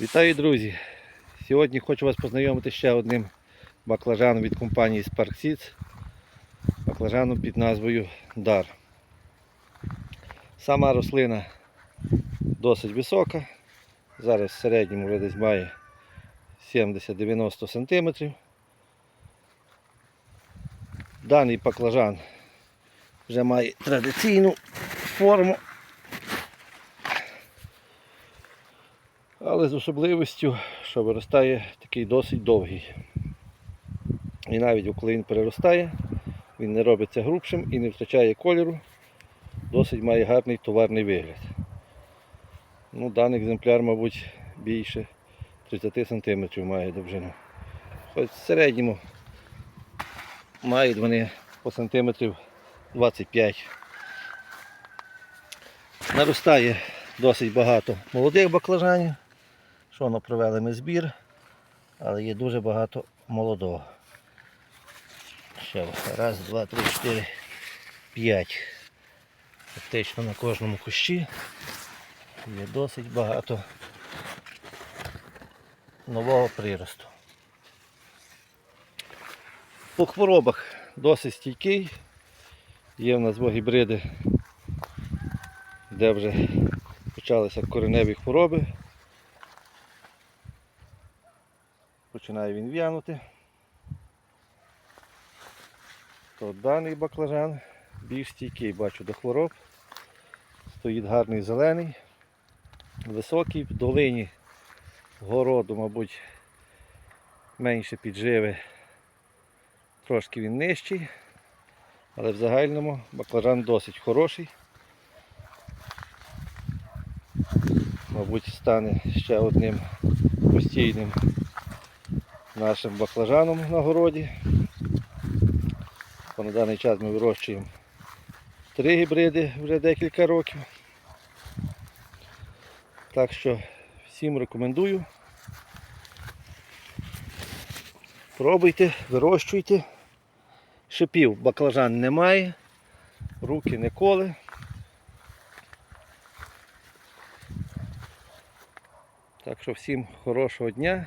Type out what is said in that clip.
Вітаю, друзі! Сьогодні хочу вас познайомити ще одним баклажаном від компанії Spark Seeds. Баклажаном під назвою Дар. Сама рослина досить висока. Зараз в середньому вже десь має 70-90 см. Даний баклажан вже має традиційну форму. Але з особливістю, що виростає такий досить довгий. І навіть коли він переростає, він не робиться грубшим і не втрачає кольору, досить має гарний товарний вигляд. Ну, Даний екземпляр, мабуть, більше 30 см має довжину. Хоч в середньому мають вони по сантиметрів 25. Наростає досить багато молодих баклажанів. Що воно провели ми збір, але є дуже багато молодого. Ще раз, два, три, чотири, п'ять. Фактично на кожному кущі є досить багато нового приросту. По хворобах досить стійкий. Є в нас гібриди, де вже почалися кореневі хвороби. Починає він в'янути. То даний баклажан більш стійкий, бачу до хвороб. Стоїть гарний зелений, високий, в долині городу, мабуть, менше підживи, трошки він нижчий, але в загальному баклажан досить хороший. Мабуть, стане ще одним постійним нашим баклажаном на городі. На даний час ми вирощуємо три гібриди вже декілька років. Так що всім рекомендую. Пробуйте, вирощуйте. Шипів баклажан немає, руки не коли. Так що всім хорошого дня